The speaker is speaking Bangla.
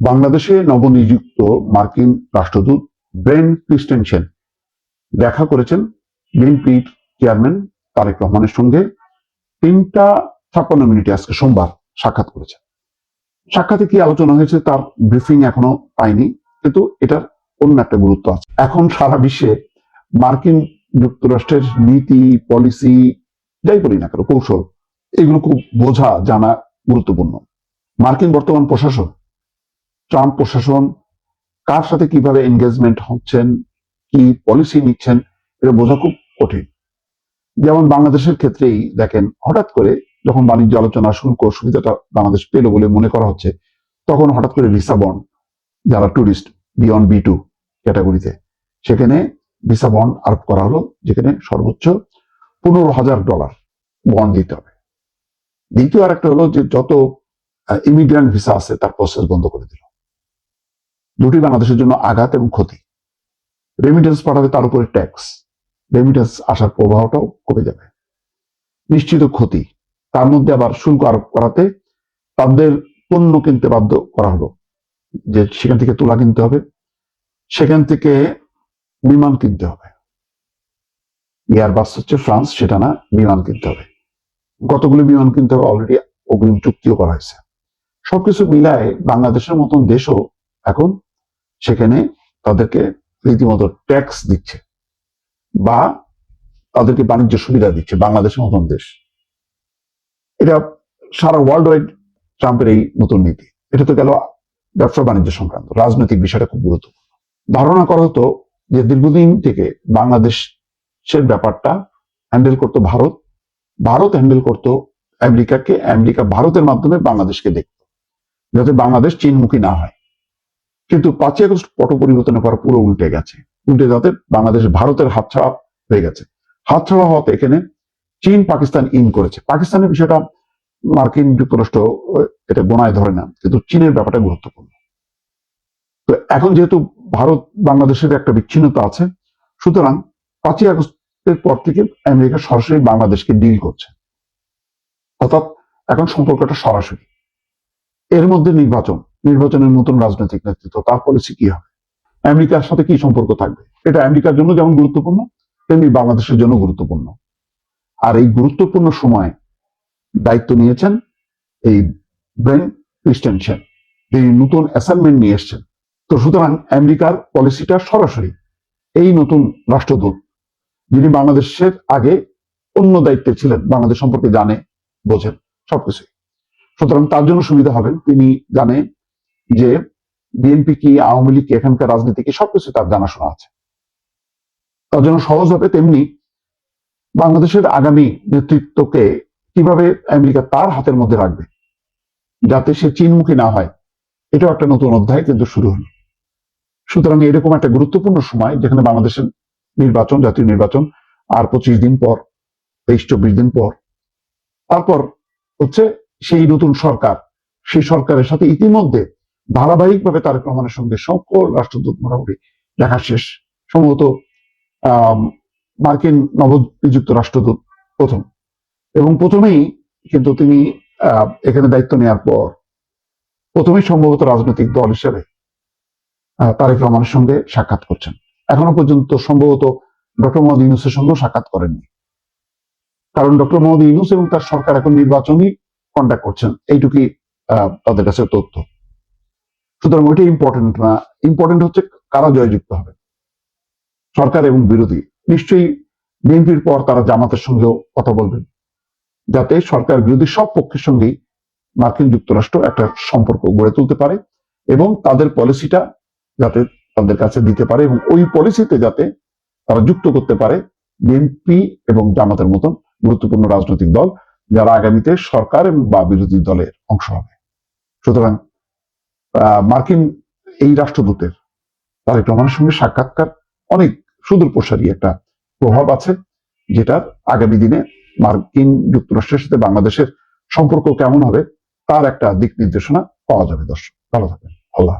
বাংলাদেশে নবনিযুক্ত মার্কিন রাষ্ট্রদূত ব্রেন ক্রিস্টেনসেন। দেখা করেছেন বিএনপির চেয়ারম্যান তারেক রহমানের সঙ্গে। তিনটা ছাপ্পান্ন মিনিটে আজকে সোমবার সাক্ষাৎ করেছেন। সাক্ষাতে কি আলোচনা হয়েছে তার ব্রিফিং এখনও পাইনি, কিন্তু এটার অন্য একটা গুরুত্ব আছে। এখন সারা বিশ্বে মার্কিন যুক্তরাষ্ট্রের নীতি, পলিসি, যাই বলি না কেন, কৌশল, এগুলো খুব বোঝা, জানা গুরুত্বপূর্ণ। মার্কিন বর্তমান প্রশাসন ট্রাম্প প্রশাসন কার সাথে কীভাবে এনগেজমেন্ট হচ্ছেন, কি পলিসি নিচ্ছেন, এটা বোঝা খুব কঠিন। যেমন বাংলাদেশের ক্ষেত্রেই দেখেন, হঠাৎ করে যখন বাণিজ্য আলোচনা শুল্ক সুবিধাটা বাংলাদেশ পেল বলে মনে করা হচ্ছে, তখন হঠাৎ করে ভিসা বন্ড যারা টুরিস্ট বিয়ন্ড বি টু ক্যাটাগরিতে সেখানে ভিসা বন্ড আরোপ করা হলো, যেখানে সর্বোচ্চ পনেরো হাজার ডলার বন্ড দিতে হবে। দ্বিতীয় আর একটা হলো যে যত ইমিগ্রান্ট ভিসা আছে, তার প্রসেস বন্ধ করে দিল। দুটি বাংলাদেশের জন্য আঘাত এবং ক্ষতি। রেমিটেন্স পাঠাবে তার উপরে ট্যাক্স রেমিটেন্স আসার প্রবাহটাও কমে যাবে। নিশ্চিত ক্ষতি। তার মধ্যে আবার শুল্ক আরোপ করাতে তাদের পণ্য কিনতে বাধ্য করা হলো। যে সেখান থেকে তুলা কিনতে হবে, সেখান থেকে বিমান কিনতে হবে। এয়ারবাস হচ্ছে ফ্রান্স সেটা না, বিমান কিনতে হবে। কতগুলো বিমান কিনতে হবে অলরেডি অগ্রিম চুক্তিও করা হয়েছে। সবকিছু মিলায় বাংলাদেশের মতন দেশও এখন সেখানে তাদেরকে রীতিমতো ট্যাক্স দিচ্ছে বা তাদেরকে বাণিজ্য সুবিধা দিচ্ছে বাংলাদেশের মতন দেশ। এটা সারা ওয়ার্ল্ড ওয়াইড ট্রাম্পের এই নতুন নীতি। এটা তো গেল ব্যবসা বাণিজ্য সংক্রান্ত। রাজনৈতিক বিষয়টা খুব গুরুত্বপূর্ণ। ধারণা করা হতো যে দীর্ঘদিন থেকে বাংলাদেশের ব্যাপারটা হ্যান্ডেল করতো ভারত। ভারত হ্যান্ডেল করতো আমেরিকাকে। আমেরিকা ভারতের মাধ্যমে বাংলাদেশকে দেখত। যাতে বাংলাদেশ চীনমুখী না হয়। কিন্তু পাঁচই আগস্ট পট পরিবর্তনের পর পুরো উল্টে গেছে। উল্টে যাতে বাংলাদেশ ভারতের হাতছাড়া হয়ে গেছে। হাতছাড়া হওয়াতে এখানে চীন, পাকিস্তান ইন করেছে। পাকিস্তানের বিষয়টা মার্কিন যুক্তরাষ্ট্র এটা গোনায় ধরে না, কিন্তু চীনের ব্যাপারটা গুরুত্বপূর্ণ। তো এখন যেহেতু ভারত, বাংলাদেশের একটা বিচ্ছিন্নতা আছে, সুতরাং পাঁচই আগস্টের পর থেকে আমেরিকা সরাসরি বাংলাদেশকে ডিল করছে। অর্থাৎ এখন সম্পর্কটা সরাসরি। এর মধ্যে নির্বাচন। নির্বাচনের নতুন রাজনৈতিক নেতৃত্ব, তার পলিসি কি হবে? আমেরিকার সাথে কি সম্পর্ক থাকবে? এটা আমেরিকার জন্য যেমন গুরুত্বপূর্ণ, তেমনি বাংলাদেশের জন্য গুরুত্বপূর্ণ। আর এই গুরুত্বপূর্ণ সময় দায়িত্ব নিয়েছেন এই ব্রেন ক্রিস্টেনসেন তিনি নতুন অ্যাসাইনমেন্ট নিয়ে এসছেন। তো সুতরাং আমেরিকার পলিসিটা সরাসরি এই নতুন রাষ্ট্রদূত, যিনি বাংলাদেশের আগে অন্য দায়িত্বে ছিলেন, বাংলাদেশ সম্পর্কে জানে, বোঝেন সবকিছুই। সুতরাং তার জন্য সুবিধা হবেন তিনি জানে যে বিএনপি কি, আওয়ামী লীগ এখানকার রাজনীতি কি, সবকিছু তার জানাশোনা আছে। তার জন্য সহজভাবে তেমনি বাংলাদেশের আগামী নেতৃত্বকে কীভাবে আমেরিকা তার হাতের মধ্যে রাখবে, যাতে সে চীনমুখী না হয়, এটাও একটা নতুন অধ্যায় কিন্তু শুরু হলো। সুতরাং এরকম একটা গুরুত্বপূর্ণ সময় যেখানে বাংলাদেশের নির্বাচন, জাতীয় নির্বাচন, আর পঁচিশ দিন পর, তেইশ, চব্বিশ দিন পর, তারপর হচ্ছে সেই নতুন সরকার, সেই সরকারের সাথে ইতিমধ্যে ধারাবাহিকভাবে তারেক রহমানের সঙ্গে সকল রাষ্ট্রদূত মোটামুটি দেখা শেষ। সম্ভবত মার্কিন নবনিযুক্ত রাষ্ট্রদূত প্রথম। এবং প্রথমেই কিন্তু তিনি এখানে দায়িত্ব নেওয়ার পর প্রথমেই সম্ভবত রাজনৈতিক দল হিসেবে তারেক রহমানের সঙ্গে সাক্ষাৎ করছেন। এখনও পর্যন্ত সম্ভবত ডক্টর মোহাম্মদ ইউনুসের সঙ্গেও সাক্ষাৎ করেননি। কারণ ডক্টর মোহাম্মদ ইউনুস এবং তার সরকার এখন নির্বাচনী কন্ডাক্ট করছেন। এইটুকুই তাদের কাছে তথ্য। সুতরাং ওইটা ইম্পর্টেন্ট না। ইম্পর্টেন্ট হচ্ছে কারা জয়যুক্ত হবে। সরকার এবং বিরোধী। নিশ্চয়ই বিএনপির পর তারা জামাতের সঙ্গেও কথা বলবেন। যাতে সরকার বিরোধী সব পক্ষের সঙ্গেই মার্কিন যুক্তরাষ্ট্র একটা সম্পর্ক গড়ে তুলতে পারে এবং তাদের পলিসিটা যাতে তাদের কাছে দিতে পারে এবং ওই পলিসিতে যাতে তারা যুক্ত করতে পারে বিএনপি এবং জামাতের মতন গুরুত্বপূর্ণ রাজনৈতিক দল, যারা আগামীতে সরকার এবং বা বিরোধী দলের অংশ হবে। সুতরাং মার্কিন এই রাষ্ট্রদূতের তারেক রহমানের সঙ্গে সাক্ষাৎকার অনেক সুদূর প্রসারী একটা প্রভাব আছে যেটা আগামী দিনে মার্কিন যুক্তরাষ্ট্রের সাথে বাংলাদেশের সম্পর্ক কেমন হবে, তার একটা দিক নির্দেশনা পাওয়া যাবে দর্শক। ভালো থাকবেন। আল্লাহ